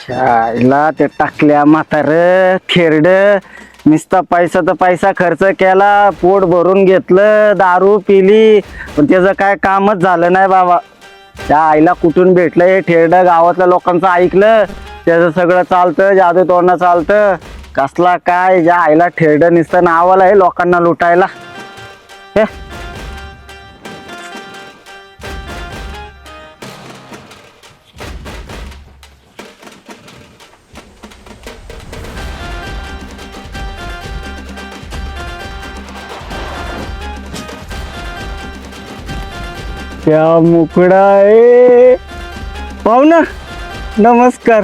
शाळेला ते टाकल्या म्हातार खेरड नुसता पैसा तर पैसा खर्च केला पोट भरून घेतलं दारू पिली पण त्याचं काय कामच झालं नाही बाबा. त्या आईला कुठून भेटलं हे ठेरड गावातल्या लोकांचं ऐकलं त्याचं सगळं चालतं जादू तोडणं चालतं. कसला काय ज्या आईला ठेरड नुसतं नावाला आहे लोकांना लुटायला. हे त्या मुकडा आहे पाहुणा नमस्कार।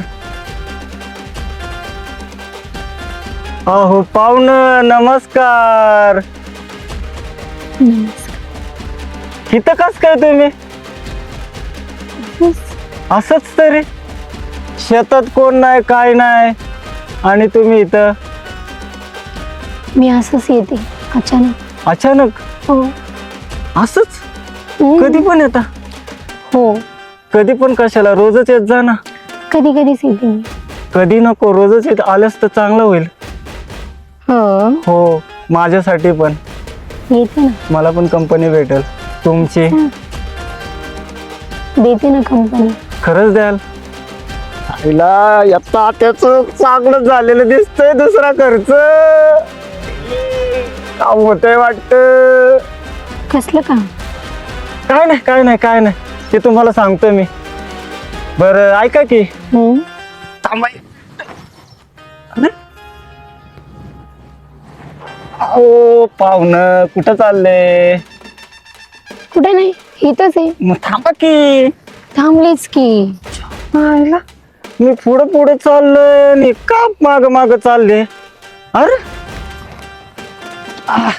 अहो पाहुण नमस्कार। इथं कस काय तुम्ही? असंच तरी. शेतात कोण नाही काय नाही. आणि तुम्ही इथं? मी असंच येते अचानक. अचानक? हो. असंच. कधी पण येता. हो. कधी पण कशाला रोजच येत जा ना. कधी कधीच येते मी कधी नको रोजच येत आलंच तर चांगलं होईल. हो. हो माझ्यासाठी पण. येते ना. मला पण कंपनी भेटेल. तुमची? देते ना कंपनी खरंच द्याल. आईला आता त्याच चांगलं झालेलं दिसतंय दुसरा खर्च. काम होतंय वाटत? कसलं काम? काय नाही काय नाही काय नाही. ते तुम्हाला सांगतोय मी. बरं ऐका की. हम्म. थांबा. अहो पाहुणं कुठं चालले? कुठे नाही इथंच आहे. मग थांबा की. थांबलीच की. मी पुढे पुढे चाललोय आणि का माग माग चालले. अरे. आह.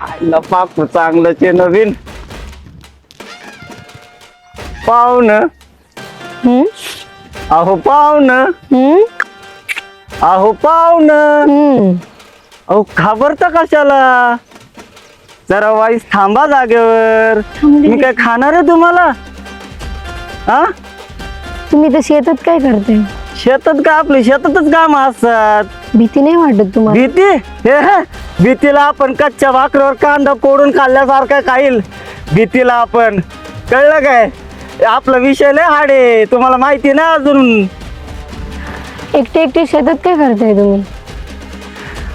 आईला पाप चांगलंच आहे नवीन. पाहुण. हम्म? अहो पाहुण. हम्म? अहो पाहुण. हम्म. अहो घाबरता कशाला? जरा वाईस थांबा जागेवर. थांबली. मी काय खाणार आहे तुम्हाला? हा? तुम्ही तर शेतात काय करताय? शेतात का आपली? शेतातच काम असतात. भीती नाही वाटत तुम्हाला? भीती? हे हे, भीतीला आपण कच्च्या भाकरीवर कांदा पोडून खाल्ल्यासारखं खाईल. भीतीला आपण. कळलं काय? आपला विषय लय हाडे तुम्हाला माहिती ना अजून. एकटे एकटे शेतात काय करताय तुम्ही?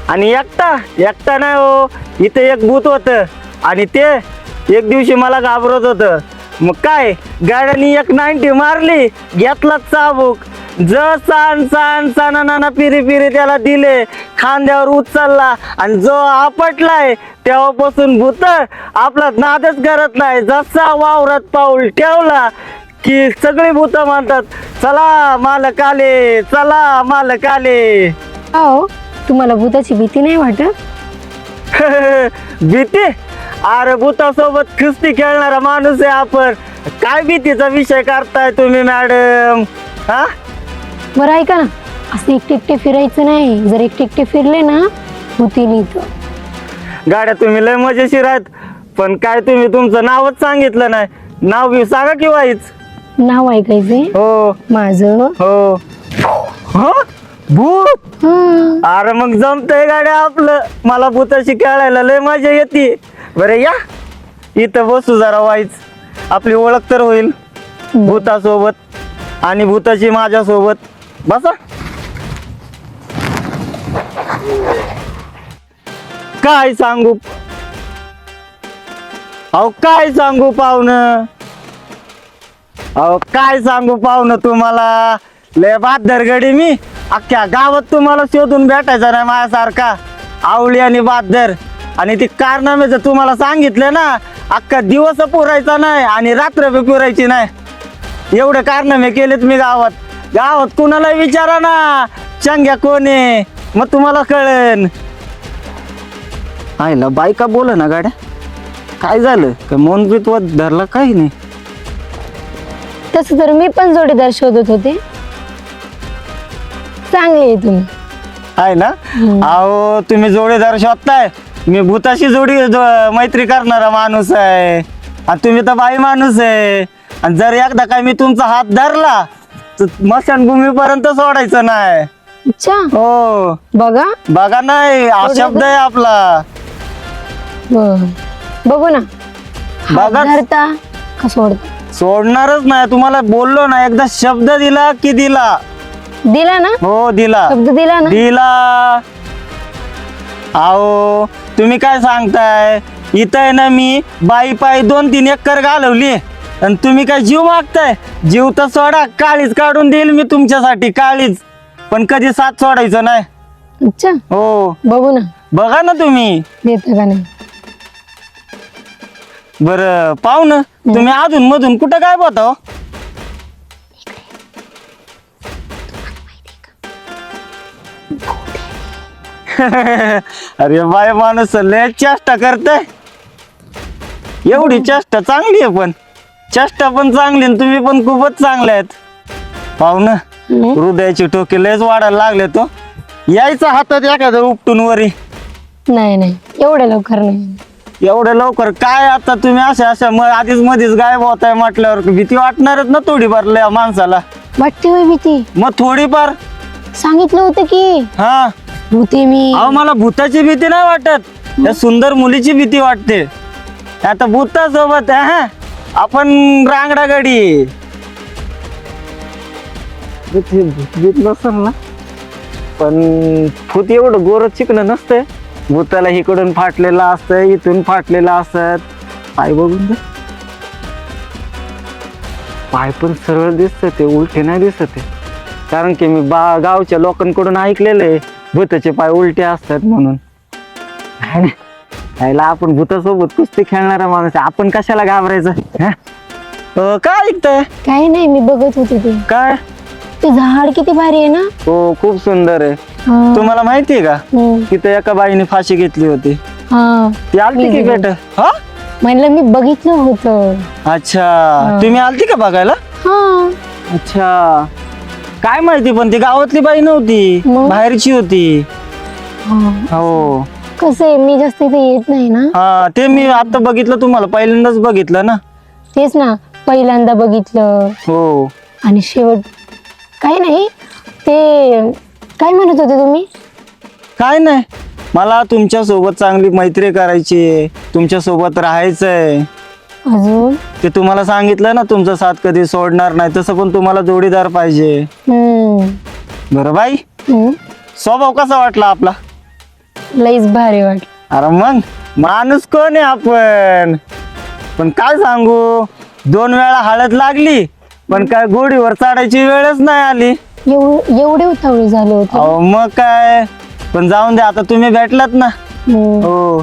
आणि एकटा एकटा नाही हो. इथे एक भूत होत आणि ते एक दिवशी मला घाबरत होत. मग काय? गाड्यानी एक नाईन्टी मारली घेतला चाबूक. ज चान चान चाना नाना पिरी पिरी त्याला दिले खांद्यावर उचलला आणि जो आपटलाय तेव्हापासून भूत आपला नादच करत नाही. जसा वावरात पाऊल ठेवला की सगळी भूत म्हणतात चला मालक आले चला मालक आले. हो तुम्हाला भूताची भीती नाही वाटत? भीती? अरे भूतासोबत कुस्ती खेळणारा माणूस आहे आपण. काय भीतीचा विषय करताय तुम्ही मॅडम? हा? बरं ऐका ना. असं एकटे एकटे फिरायचं नाही. जर एकटे एकटे फिरले ना भूतीने इथं. गाड्या तुम्ही लय मजेशीर आहेत. पण काय तुम्ही तुमचं नावच सांगितलं नाही. नाव बी सांगा की वाईच. नाव ऐकायचंय? हो. माझं? हो. ह? भूत? हं. अरे मग जमतंय गाड्या आपलं. मला भूताशी खेळायला लय मजा येते. बरं या. इथं बसू जरा वाईच. आपली ओळख तर होईल. भूतासोबत आणि भूताची माझ्यासोबत. बसा. काय सांगू? अहो काय सांगू पाहुणं? अहो काय सांगू पाहुणं तुम्हाला? लय बहादर गडी मी. अख्ख्या गावात तुम्हाला शोधून भेटायचं नाही माझ्यासारखा. आवळी आणि बहादर आणि ती कारनामे जर तुम्हाला सांगितलं ना अख्खा दिवस पुरायचा नाही आणि रात्र पुरायची नाही. एवढे कारनामे केलेत मी गावात. गावात कुणाला विचारा ना. चंग्या कोण? आहे मग तुम्हाला कळेन आईला बायका बोला ना गाड्या. काय झालं? का मौनवित्वात धरला काही नाही? तसं तर मी पण जोडीदार शोधत होते. चांगले आहे तुम्ही. आहे ना? अहो तुम्ही जोडीदार शोधताय. मी भूताशी जोडी जो- मैत्री करणारा माणूस आहे. आणि तुम्ही तर बाई माणूस आहे. आणि जर एकदा काय मी तुमचा हात धरला मशानभूमीपर्यंत सोडायचं नाही. अच्छा. हो. बघा. बघा नाही हा? शब्द आहे आपला. बर. बघू ना. हात बघा. धरता का सोडता? सोडणारच नाही. तुम्हाला बोललो ना एकदा शब्द दिला की दिला? दिला ना? हो दिला. शब्द दिला ना? दिला. अहो तुम्ही काय सांगताय? इथं आहे ना मी बाई पायी दोन तीन एकर घालवली. आणि तुम्ही काय जीव मागताय? जीव तर सोडा काळीच काढून देईल मी तुमच्यासाठी काळीच. पण कधी साथ सोडायचं नाही. अच्छा. हो. बघू ना. बघा ना तुम्ही. देता का नाही? बर पाहू ना. तुम्ही अधून मधून कुठं काय पाहता हो? अरे बाय माणूस लय चेष्टा करताय. एवढी चेष्टा चांगली आहे पण. चेष्टा पण चांगली आणि तुम्ही पण खूपच चांगले आहेत. पाहू ना. हृदयाची टोके लयच वाढायला लागले तो यायचा हातात एखादं उपटून वरी. नाही नाही. एवढ्या लवकर नाही. एवढं लवकर काय आता तुम्ही अशा अशा म आधीच मध्येच गायब होताय म्हटल्यावर भीती वाटणारच ना थोडीफार लय माणसाला? वाटते होय भीती. मग थोडीफार? सांगितलं होतं की. हा. भूते मी. अहो मला भूताची भीती नाही वाटत. या सुंदर मुलीची भीती वाटते. आता भूतासोबत आहे, हा. आपण रांगडा गाडी भूत नसल ना? पण भूत एवढं गोर चिकन नसतंय. भूताला इकडून फाटलेलं असतं इथून फाटलेलं असत. पाय बघून दे. पाय पण सरळ दिसत ते उलटे नाही दिसत ते कारण की मी बा गावच्या लोकांकडून ऐकलेलं आहे भूताचे पाय उलटे असतात म्हणून. आहे यायला आपण भूतासोबत कुस्ती खेळणारा माणूस आहे. आपण कशाला घाबरायचं? हा? अं, काय ऐकताय? काही नाही मी बघत होते ते. काय? ते झाड किती भारी आहे ना? हो खूप सुंदर आहे. हा. तुम्हाला माहिती आहे का? हम्म. तिथे एका बाईने फाशी घेतली होती. हा. ती आलती की भेट हा? म्हणलं मी बघितलं होतं. अच्छा. तुम्ही आलती का बघायला? हा. अच्छा. काय माहिती पण ती गावातली बाई नव्हती. मग? बाहेरची होती. हा. हो. कसं आहे मी जास्त इथे येत नाही ना. हा ते मी आता बघितलं तुम्हाला पहिल्यांदाच बघितलं ना. तेच ना पहिल्यांदा बघितलं. हो. आणि शेवट काही नाही ते काय म्हणत होते तुम्ही? काय नाही मला तुमच्यासोबत चांगली मैत्री करायची तुमच्यासोबत राहायचंय. अजून? ते तुम्हाला सांगितलं ना तुमचा साथ कधी सोडणार नाही तसं पण तुम्हाला जोडीदार पाहिजे. हम्म. बरं बाई हम्म. स्वभाव कसा वाटला आपला? लईच भारी वाट अरे मग माणूस कोण आहे आपण? पण काय सांगू दोन वेळा हळद लागली पण काय गोडीवर चढायची वेळच नाही आली. एव- एवढे उतावळे झाले होते. अहो मग काय? पण जाऊन दे आता तुम्ही भेटलात ना. हम्म. हो.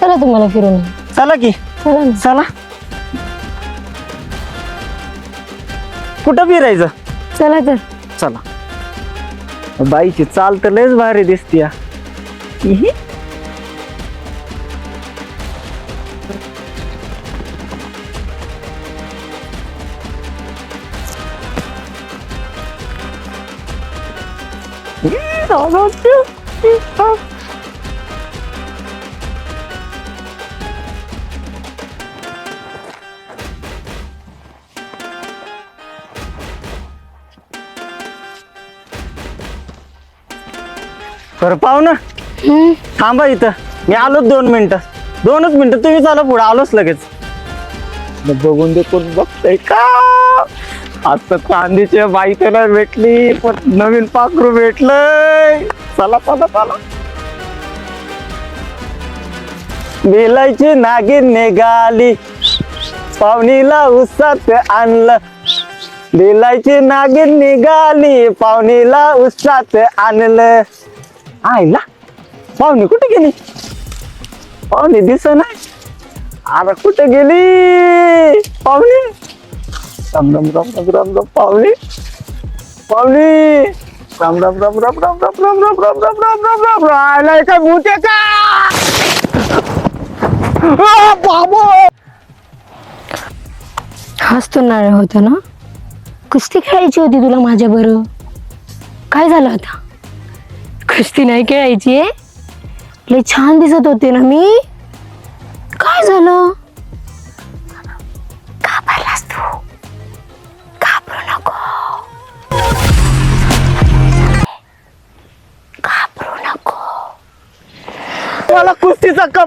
चला तुम्हाला फिरून. चला की. चला ना. चला. कुठं फिरायचं? चला तर. चला. बाईची चाल तर लयच भारी दिसते Mhm. Ama तर पाहू ना थांबा इथं. मी आलोच दोन मिनिटं. दोनच मिनिटं तुम्ही चाला पुढे आलोच लगेच. मग बघून दे कोण बघतय का? आता चांदीच्या बाई त्याला भेटली पण नवीन पाखरू भेटलंय. चला चला चला. बेलायची नागिन निघाली. पाहुणीला उसात आणलं. बेलायची नागिन निघाली पाहुणीला उसात आणलं. आईला पाहुणी कुठे गेली? पाहुणी दिस नाही. अरे कुठे गेली? पाहुणी? राम राम राम राम राम राम पाहुणी. पाहुणी. राम राम राम राम राम राम राम राम राम राम राम राम राम राम. आलाय भूत का बाबो. हाच तो नारळ होता ना? कुस्ती खेळायची होती तुला माझ्या बरं काय झालं आता? कुस्ती नाही खेळायची आहे लय छान दिसत होते ना मी. काय झालं? घाबरलास तू. घाबरू नको. घाबरू नको. मला कुस्तीचा कपाळ